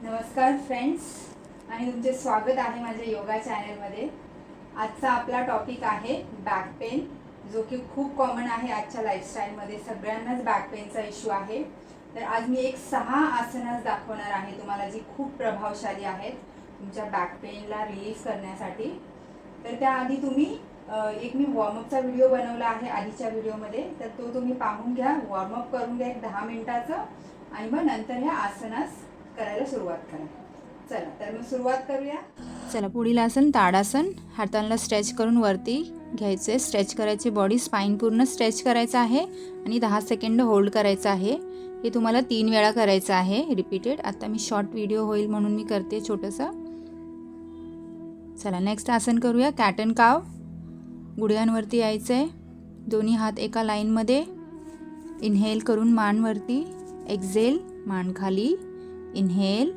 नमस्कार फ्रेंड्स आणि तुमचे स्वागत आहे माझ्या योगा चॅनलमध्ये आजचा आपला टॉपिक आहे बॅक पेन जो की खूप कॉमन आहे आजच्या लाईफस्टाईलमध्ये सगळ्यांनाच बॅक पेनचा इश्यू आहे. तर आज मी एक सहा आसनास दाखवणार आहे तुम्हाला जी खूप प्रभावशाली आहेत तुमच्या बॅक पेनला रिलीफ करण्यासाठी. तर त्याआधी तुम्ही एक मी वॉर्मअपचा व्हिडिओ बनवला आहे आधीच्या व्हिडिओमध्ये तर तो तुम्ही पाहून घ्या वॉर्मअप करून घ्या एक दहा मिनिटाचं. आणि मग नंतर ह्या आसनास करायला सुरुवात करा. चला तर मग सुरुवात करूया. चला पुढील आसन ताडासन. हातांना स्ट्रेच करून वरती घ्यायचे. स्ट्रेच करायचे बॉडी स्पाईन पूर्ण स्ट्रेच करायचं आहे. आणि दहा सेकंड होल्ड करायचं आहे. हे तुम्हाला तीन वेळा करायचं आहे. रिपीटेड आता मी शॉर्ट व्हिडिओ होईल म्हणून मी करते छोटंसं. चला नेक्स्ट आसन करूया. कॅटन काव गुडघ्यांवरती यायचं. आहे दोन्ही हात एका लाईनमध्ये. इन्हेल करून मानवरती एक्झेल मान खाली इन्हेल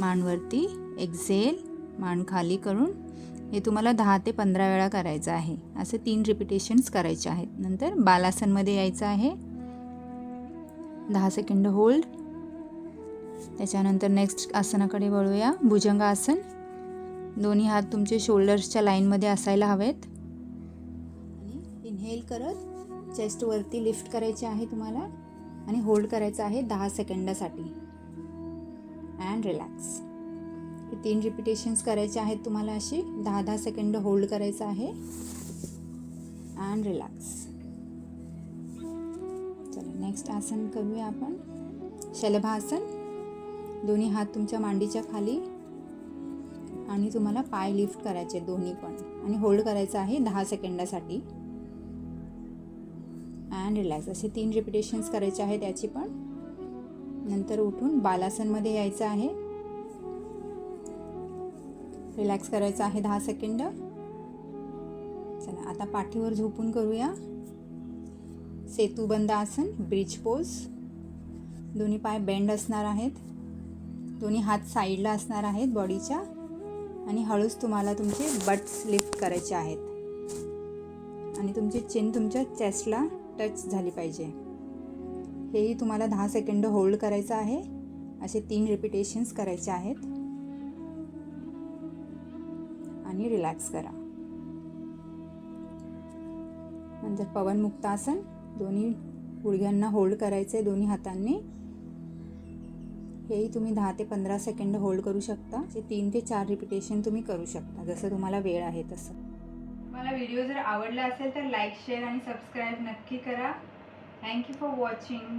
मानवरती एक्झेल मान खाली करून. हे तुम्हाला दहा ते पंधरा वेळा करायचं आहे. असे तीन रिपिटेशन्स करायचे आहेत. नंतर बालासनमध्ये यायचं आहे. दहा सेकंड होल्ड त्याच्यानंतर नेक्स्ट आसनाकडे वळूया. भुजंग आसन दोन्ही हात तुमचे शोल्डर्सच्या लाईनमध्ये असायला हवेत. इनहेल करत चेस्टवरती लिफ्ट करायचे आहे तुम्हाला आणि होल्ड करायचं आहे दहा सेकंडासाठी अँड रिलॅक्स हे तीन रिपिटेशन्स करायचे आहेत तुम्हाला अशी. दहा दहा सेकंड होल्ड करायचं आहे. अँड रिलॅक्स चला नेक्स्ट आसन करूया आपण. शलभासन. दोन्ही हात तुमच्या मांडीच्या खाली. आणि तुम्हाला पाय लिफ्ट करायचे दोन्ही पण. आणि होल्ड करायचं आहे दहा सेकंडासाठी अँड रिलॅक्स असे तीन रिपिटेशन्स करायचे आहे त्याची पण. नंतर उठून बालासनमध्ये यायचं आहे. रिलॅक्स करायचं आहे दहा सेकंड चला आता पाठीवर झोपून करूया. सेतुबंद आसन ब्रिज पोज दोन्ही पाय बेंड असणार आहेत. दोन्ही हात साईडला असणार आहेत बॉडीच्या आणि हळूच तुम्हाला तुमचे बट्स लिफ्ट करायचे आहेत. आणि तुमची चेन तुमच्या चेस्टला टच झाली पाहिजे. हेही तुम्हाला दहा सेकंड होल्ड करायचं आहे. असे तीन रिपिटेशन्स करायचे आहेत. आणि रिलॅक्स करा. नंतर पवन मुक्तासन दोन्ही गुडघ्यांना होल्ड करायचे दोन्ही हातांनी. हेही तुम्ही दहा ते पंधरा सेकंड होल्ड करू शकता. जे तीन ते चार रिपिटेशन तुम्ही करू शकता जसं तुम्हाला वेळ आहे तसं. मला व्हिडिओ जर आवडला असेल तर लाईक शेअर आणि सबस्क्राईब नक्की करा. Thank you for watching